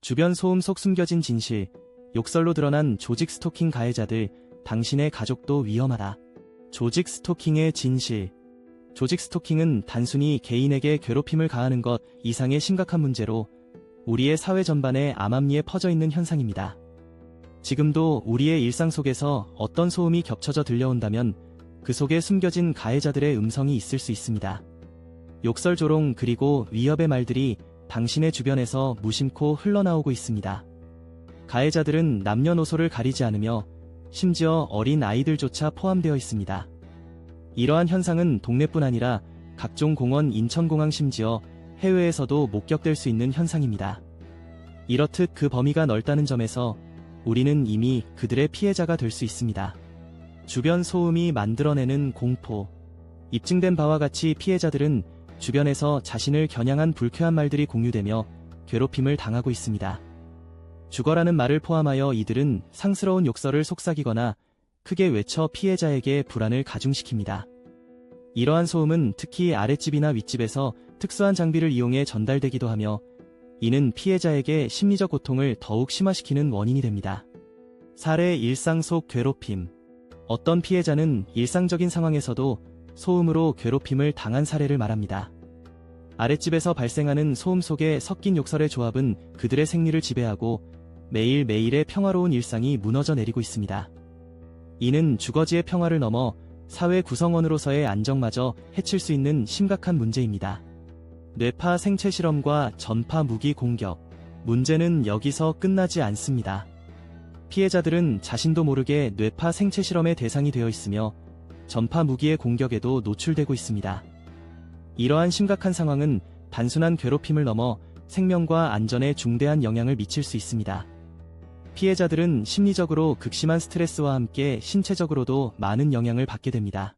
주변 소음 속 숨겨진 진실, 욕설로 드러난 조직 스토킹 가해자들, 당신의 가족도 위험하다. 조직 스토킹의 진실. 조직 스토킹은 단순히 개인에게 괴롭힘을 가하는 것 이상의 심각한 문제로 우리의 사회 전반에 암암리에 퍼져 있는 현상입니다. 지금도 우리의 일상 속에서 어떤 소음이 겹쳐져 들려온다면 그 속에 숨겨진 가해자들의 음성이 있을 수 있습니다. 욕설 조롱 그리고 위협의 말들이 당신의 주변에서 무심코 흘러나오고 있습니다. 가해자들은 남녀노소를 가리지 않으며 심지어 어린 아이들조차 포함되어 있습니다. 이러한 현상은 동네뿐 아니라 각종 공원 인천공항 심지어 해외에서도 목격될 수 있는 현상입니다. 이렇듯 그 범위가 넓다는 점에서 우리는 이미 그들의 피해자가 될 수 있습니다. 주변 소음이 만들어내는 공포. 입증된 바와 같이 피해자들은 주변에서 자신을 겨냥한 불쾌한 말들이 공유되며 괴롭힘을 당하고 있습니다. 죽어라는 말을 포함하여 이들은 상스러운 욕설을 속삭이거나 크게 외쳐 피해자에게 불안을 가중시킵니다. 이러한 소음은 특히 아랫집이나 윗집에서 특수한 장비를 이용해 전달되기도 하며 이는 피해자에게 심리적 고통을 더욱 심화시키는 원인이 됩니다. 사례 일상 속 괴롭힘. 어떤 피해자는 일상적인 상황에서도 소음으로 괴롭힘을 당한 사례를 말합니다. 아랫집에서 발생하는 소음 속에 섞인 욕설의 조합은 그들의 생리를 지배하고 매일매일의 평화로운 일상이 무너져 내리고 있습니다. 이는 주거지의 평화를 넘어 사회 구성원으로서의 안정마저 해칠 수 있는 심각한 문제입니다. 뇌파 생체 실험과 전파 무기 공격. 문제는 여기서 끝나지 않습니다. 피해자들은 자신도 모르게 뇌파 생체 실험의 대상이 되어 있으며 전파 무기의 공격에도 노출되고 있습니다. 이러한 심각한 상황은 단순한 괴롭힘을 넘어 생명과 안전에 중대한 영향을 미칠 수 있습니다. 피해자들은 심리적으로 극심한 스트레스와 함께 신체적으로도 많은 영향을 받게 됩니다.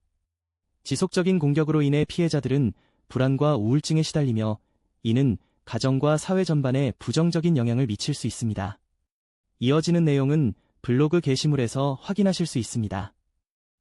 지속적인 공격으로 인해 피해자들은 불안과 우울증에 시달리며 이는 가정과 사회 전반에 부정적인 영향을 미칠 수 있습니다. 이어지는 내용은 블로그 게시물에서 확인하실 수 있습니다.